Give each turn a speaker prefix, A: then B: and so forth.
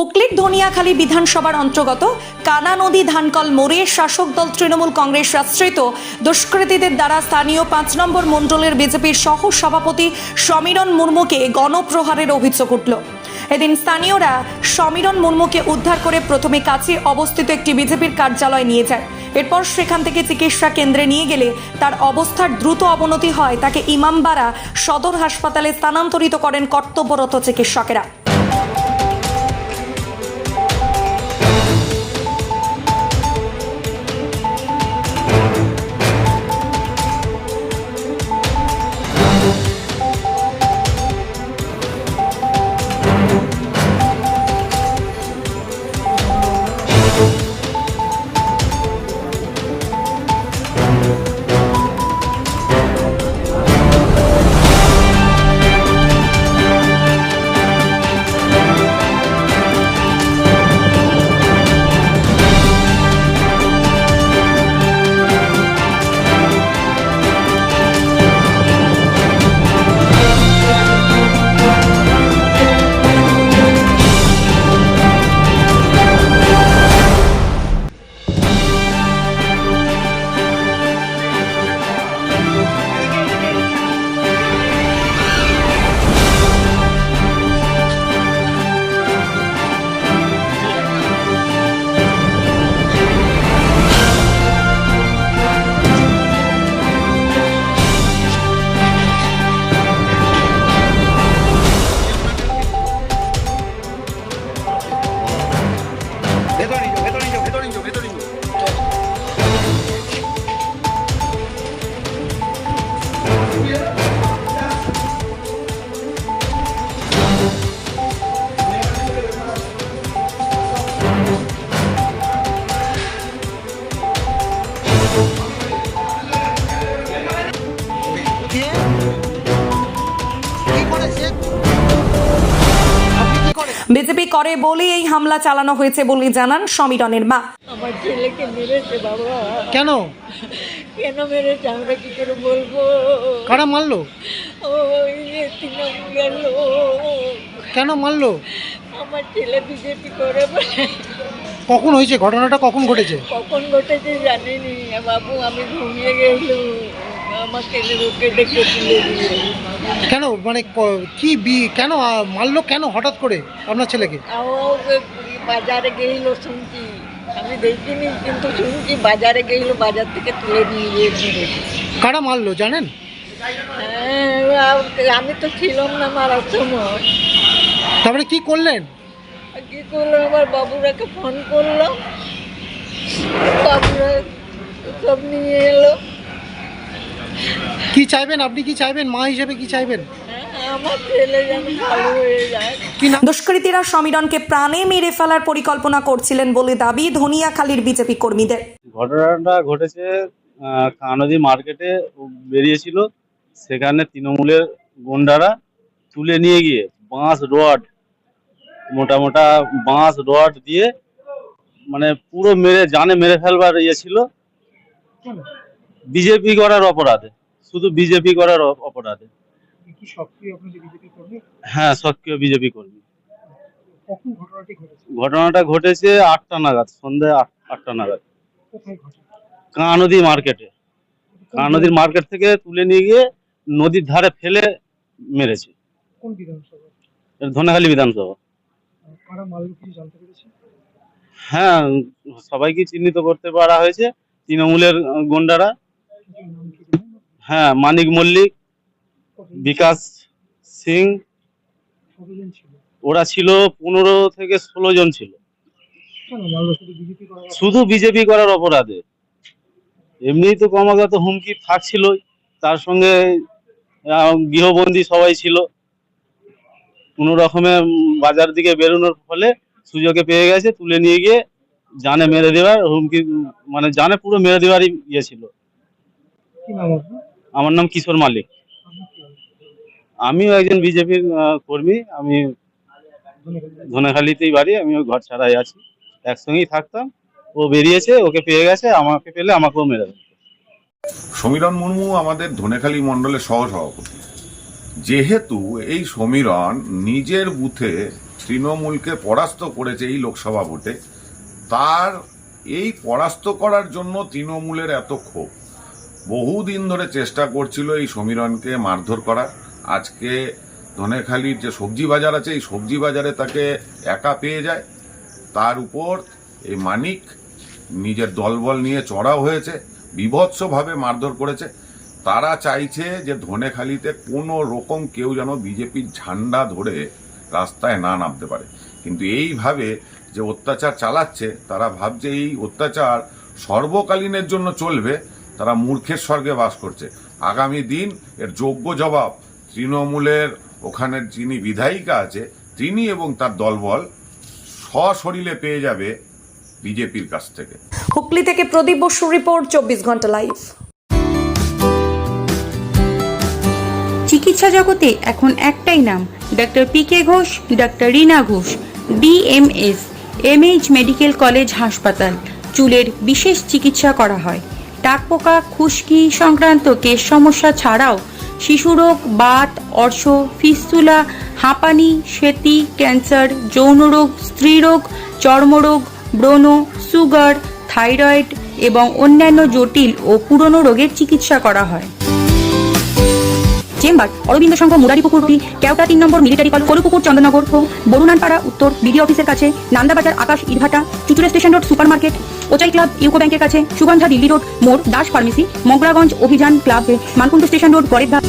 A: হুগলির ধনিয়াখালী বিধানসভার অন্তর্গত কানা নদী ধানকল মোড়ে শাসক দল তৃণমূল কংগ্রেস আশ্রিত দুষ্কৃতীদের দ্বারা স্থানীয় পাঁচ নম্বর মণ্ডলের বিজেপির সহ সভাপতি সমীরণ মুর্মুকে গণপ্রহারের অভিযোগ উঠল। এদিন স্থানীয়রা সমীরণ মুর্মুকে উদ্ধার করে প্রথমে কাছে অবস্থিত একটি বিজেপির কার্যালয় নিয়ে যায়। এরপর সেখান থেকে চিকিৎসা কেন্দ্রে নিয়ে গেলে তার অবস্থার দ্রুত অবনতি হয়। তাকে ইমামবাড়া সদর হাসপাতালে স্থানান্তরিত করেন কর্তব্যরত চিকিৎসকেরা। বিজেপি করে বলেই এই হামলা চালানো হয়েছে বলে জানান সমীরনের মা।
B: আমার ছেলেকে মেরেছে বাবা।
C: কেন?
B: কেন মেরেছে আমরা কি করে বলব?
C: কারা মারলো?
B: ওই যে তৃণমূলের লোক।
C: কেন মারলো?
B: আমার ছেলে বিজেপি করে
C: কখন হয়েছে? ঘটনাটা কখন ঘটেছে?
B: কখন ঘটেছে জানিনি। বাবু আমি ঘুমিয়ে গেল আমাকে রোকে ডেকে তুলে দিয়ে
C: কেন? মানে ক- বি কেন মারলো কেন হঠাৎ করে আপনার ছেলেকে?
B: বাজারে গেছিল শুনছি। আমি দেখিনি কিন্তু শুনছি বাজারে গেছিল বাজার থেকে তুলে নিয়ে গিয়ে
C: কারা মারলো জানেন?
B: হ্যাঁ আমি তো ছিলাম না মারার সময়।
C: তারপরে কি করলেন?
B: কি করল? আমার বাবুরাকে ফোন করলাম বাবুরা সব নিয়ে এলো।
C: কি চাইবেন? আপনি কি চাইবেন? মা হিসেবে কি চাইবেন?
A: দুষ্কৃতীরা সমীরণকে প্রাণে মেরে ফেলার পরিকল্পনা করছিলেন বলে দাবি ধনিয়াখালীর বিজেপি কর্মীদের।
D: ঘটনাটা ঘটেছে কানদী মার্কেটে বেরিয়েছিল। সেখানে তৃণমূলের গুন্ডারা তুলে নিয়ে গিয়ে বাঁশ রড মোটা মোটা বাঁশ রড দিয়ে মানে পুরো মেরে জানে মেরে ফেলবার ইয়ে ছিল। বিজেপি করার অপরাধে শুধু বিজেপি করার অ-
C: কি সক্রিয় আপনি বিজেপি কর্মী?
D: হ্যাঁ সক্রিয় বিজেপি কর্মী।
C: কখন ঘটনাটি ঘটেছে?
D: ঘটনাটা ঘটেছে আটটা নাগাদ সন্ধ্যে আট- আটটা নাগাদ।
C: কোথায় ঘটে?
D: কানদী মার্কেটে। কানদীর মার্কেট থেকে তুলে নিয়ে গিয়ে নদীর ধারে ফেলে মেরেছে।
C: কোন বিধানসভা?
D: এটা বিধানসভা।
C: কারা মারলো কিছু জানতে পেরেছে
D: হ্যাঁ সবাইকে চিহ্নিত করতে পারা হয়েছে। তৃণমূলের গুন্ডারা। হ্যাঁ মানিক মল্লিক বিকাশ সিং ওরা ছিল পনেরো থেকে ষোলো জন ছিল।
C: শুধু বিজেপি
D: করার অপরাধে। এমনিই তো ক্রমাগত হুমকি থাকছিলই। তার সঙ্গে গৃহবন্দী সবাই ছিল। কোনো রকমে বাজার দিকে বেরোনোর ফলে সুযোগে পেয়ে গেছে তুলে নিয়ে গিয়ে জানে মেরে দেওয়ার হুমকি মানে জানে পুরো মেরে দেওয়ারই ইয়ে ছিল। আমার নাম কিশোর মালিক? আমিও একজন বিজেপির কর্মী, আমি ধনেখালিতেই বাড়ি, আমি ওই ঘর ছাড়াই আছি। একসঙ্গেই থাকতাম, ও বেরিয়েছে, ওকে পেয়ে গেছে, আমাকে পেলে আমাকেও মেরে দেবে।
E: সমীরণ মুর্মু আমাদের ধনেখালী মণ্ডলের সহসভাপতি। যেহেতু এই সমীরণ নিজের বুথে তৃণমূলকে পরাস্ত করেছে এই লোকসভা ভোটে, তার এই পরাস্ত করার জন্য তৃণমূলের এত ক্ষোভ। বহুদিন ধরে চেষ্টা করছিল এই সমীরণকে মারধর করার। আজকে ধনেখালির যে সবজি বাজার আছে, এই সবজি বাজারে তাকে একা পেয়ে যায়। তার উপর এই মানিক নিজের দলবল নিয়ে চড়াও হয়েছে, বিভৎসভাবে মারধর করেছে। তারা চাইছে যে ধনেখালিতে কোনো রকম কেউ যেন বিজেপির ঝান্ডা ধরে রাস্তায় না নামতে পারে। কিন্তু এইভাবে যে অত্যাচার চালাচ্ছে, তারা ভাবছে এই অত্যাচার সর্বকালীনের জন্য চলবে, তারা মূর্খের স্বর্গে বাস করছে। আগামী দিন এর যোগ্য জবাব তৃণমূলের ওখানের যিনি বিধায়িকা আছে তিনি এবং তার দলবল সশরীরে পেয়ে যাবে বিজেপির কাছ থেকে।
A: হুগলি থেকে প্রদীপ বসুর রিপোর্ট চব্বিশ ঘণ্টা লাইভ।
F: চিকিৎসা জগতে এখন একটাই নাম doctor P K Ghosh doctor Rina Ghosh DMS MH medical college হাসপাতাল চুলের বিশেষ চিকিৎসা করা হয়। টাকপোকা খুশকি সংক্রান্ত কেশ সমস্যা ছাড়াও শিশুরোগ বাত, অর্শ, ফিস্তুলা, হাঁপানি, সেতি, ক্যান্সার যৌনরোগ স্ত্রীরোগ চর্মরোগ ব্রণ, সুগার, থাইরয়েড এবং অন্যান্য জটিল ও পুরনো রোগের চিকিৎসা করা হয়। চেম্বার, অরবিন্দ সংঘ মুরারিপুকুর রুটি কেওটা তিন নম্বর মিলিটারি কল কলুপুকুর ও বরুণানপাড়া, উত্তর বিডি অফিসের কাছে, নান্দাবাজার, আকাশ, ইটভাটা, Chuchura station road super market ওচাই club, UCO ব্যাংকের কাছে, সুগন্ধা দিল্লি রোড, মোড়, দাস ফার্মেসি মগরাগঞ্জ অভিযান ক্লাব মানকুণ্ড স্টেশন রোড, গড়ের ধাপ